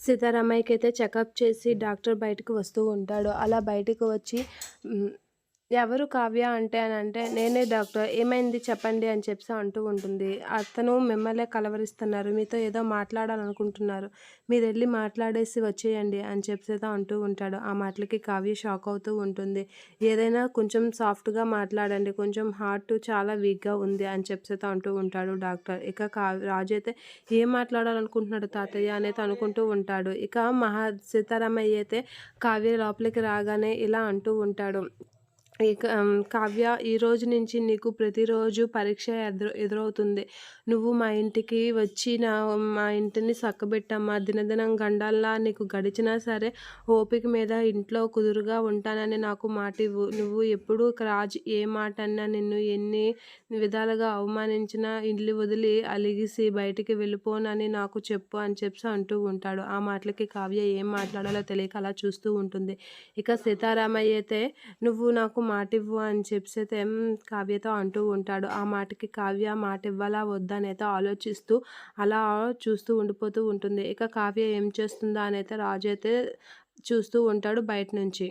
సీతారామయ్యకి అయితే చెకప్ చేసి డాక్టర్ బయటకు వస్తూ ఉంటాడు. అలా బయటకు వచ్చి ఎవరు కావ్య అంటే అని అంటే నేనే డాక్టర్ ఏమైంది చెప్పండి అని చెప్పి అంటూ ఉంటుంది. అతను మిమ్మల్నే కలవరిస్తున్నారు మీతో ఏదో మాట్లాడాలనుకుంటున్నారు మీరు వెళ్ళి మాట్లాడేసి వచ్చేయండి అని చెప్పేదో అంటూ ఉంటాడు. ఆ మాటలకి కావ్య షాక్ అవుతూ ఉంటుంది. ఏదైనా కొంచెం సాఫ్ట్గా మాట్లాడండి కొంచెం హార్ట్ చాలా వీక్గా ఉంది అని చెప్పేదో అంటూ ఉంటాడు డాక్టర్. ఇక కా రాజు అయితే ఏం మాట్లాడాలనుకుంటున్నాడు తాతయ్య? అనేది అనుకుంటూ ఉంటాడు. ఇక మహా సీతారామయ్య అయితే కావ్య లోపలికి రాగానే ఇలా అంటూ ఉంటాడు. కావ్య ఈ రోజు నుంచి నీకు ప్రతిరోజు పరీక్ష ఎదురు ఎదురవుతుంది. నువ్వు మా ఇంటికి వచ్చి నా మా ఇంటిని చక్కబెట్టమ్మా. దినదినం గండాల్లా నీకు గడిచినా సరే ఓపిక మీద ఇంట్లో కుదురుగా ఉంటానని నాకు మాట ఇవ్వు నువ్వు ఎప్పుడు రాజు ఏ మాట అన్నా నిన్ను ఎన్ని విధాలుగా అవమానించినా ఇల్లు వదిలి అలిగిసి బయటికి వెళ్ళిపోనని నాకు చెప్పు అని చెప్పి అంటూ ఉంటాడు. ఆ మాటలకి కావ్య ఏం మాట్లాడాలో తెలియక అలా చూస్తూ ఉంటుంది. ఇక సీతారామయ్య అయితే నువ్వు నాకు మాట ఇవ్వు అని చెప్పి కావ్యతో అంటూ ఉంటాడు. ఆ మాటకి కావ్య మాట ఇవ్వాలా వద్దనైతే ఆలోచిస్తూ అలా చూస్తూ ఉండిపోతూ ఉంటుంది. ఇక కావ్య ఏం చేస్తుందా అని అయితే రాజు అయితే చూస్తూ ఉంటాడు బయట నుంచి.